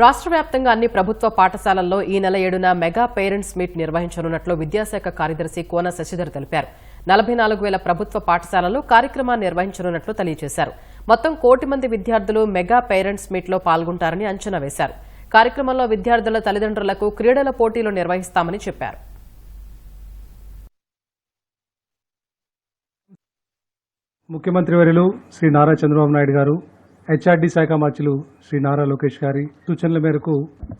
రాష్ట్ర వ్యాప్తంగా అన్ని ప్రభుత్వ పాఠశాలల్లో ఈ నెల ఏడున మెగా పేరెంట్స్ మీట్ నిర్వహించనున్నట్లు విద్యాశాఖ కార్యదర్శి కోన శశిధర్ తెలిపారు. నలభై నాలుగు వేల ప్రభుత్వ పాఠశాలలు కార్యక్రమాన్ని నిర్వహించనున్నట్లు తెలియజేశారు. మొత్తం కోటి మంది విద్యార్థులు మెగా పేరెంట్స్ మీట్లో పాల్గొంటారని అంచనా వేశారు. కార్యక్రమంలో విద్యార్థుల తల్లిదండ్రులకు క్రీడల పోటీలు నిర్వహిస్తామని చెప్పారు. ముఖ్యమంత్రి వర్యులు శ్రీ నారా చంద్రబాబు నాయుడు గారు హెచ్ఆర్డి శాఖ మంత్రులు శ్రీ నారా లోకేష్ గారి సూచనల మేరకు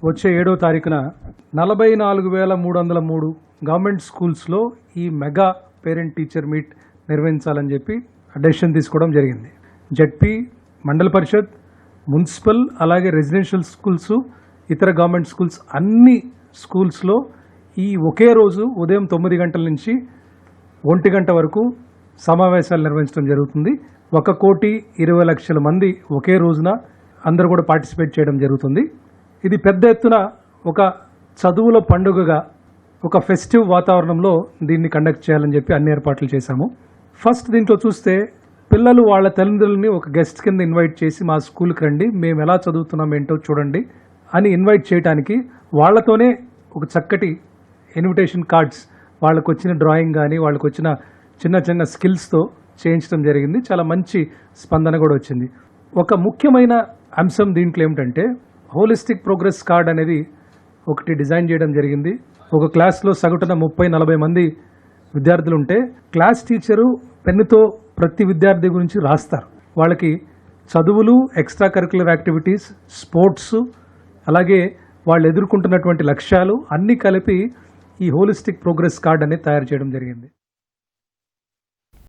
వచ్చే ఏడో తారీఖున నలభై నాలుగు వేల మూడు వందల మూడు గవర్నమెంట్ స్కూల్స్లో ఈ మెగా పేరెంట్ టీచర్ మీట్ నిర్వహించాలని చెప్పి డెసిషన్ తీసుకోవడం జరిగింది. జడ్పీ మండల పరిషత్ మున్సిపల్ అలాగే రెసిడెన్షియల్ స్కూల్స్ ఇతర గవర్నమెంట్ స్కూల్స్ అన్ని స్కూల్స్లో ఈ ఒకే రోజు ఉదయం తొమ్మిది గంటల నుంచి ఒంటి గంట వరకు సమావేశాలు నిర్వహించడం జరుగుతుంది. ఒక కోటి ఇరవై లక్షల మంది ఒకే రోజున అందరూ కూడా పార్టిసిపేట్ చేయడం జరుగుతుంది. ఇది పెద్ద ఎత్తున ఒక చదువుల పండుగగా ఒక ఫెస్టివ్ వాతావరణంలో దీన్ని కండక్ట్ చేయాలని చెప్పి అన్ని ఏర్పాట్లు చేశాము. ఫస్ట్ దీంట్లో చూస్తే పిల్లలు వాళ్ళ తల్లిదండ్రులని ఒక గెస్ట్ కింద ఇన్వైట్ చేసి మా స్కూల్కి రండి మేము ఎలా చదువుతున్నాం ఏంటో చూడండి అని ఇన్వైట్ చేయడానికి వాళ్ళతోనే ఒక చక్కటి ఇన్విటేషన్ కార్డ్స్ వాళ్ళకు వచ్చిన డ్రాయింగ్ కానీ వాళ్ళకు వచ్చిన చిన్న చిన్న స్కిల్స్తో చేయించడం జరిగింది. చాలా మంచి స్పందన కూడా వచ్చింది. ఒక ముఖ్యమైన అంశం దీంట్లో ఏమిటంటే హోలిస్టిక్ ప్రోగ్రెస్ కార్డ్ అనేది ఒకటి డిజైన్ చేయడం జరిగింది. ఒక క్లాస్లో సగటున ముప్పై నలభై మంది విద్యార్థులు ఉంటే క్లాస్ టీచరు పెన్నుతో ప్రతి విద్యార్థి గురించి రాస్తారు. వాళ్ళకి చదువులు ఎక్స్ట్రా కరికులర్ యాక్టివిటీస్ స్పోర్ట్స్ అలాగే వాళ్ళు ఎదుర్కొంటున్నటువంటి లక్ష్యాలు అన్నీ కలిపి ఈ హోలిస్టిక్ ప్రోగ్రెస్ కార్డ్ అనేది తయారు చేయడం జరిగింది.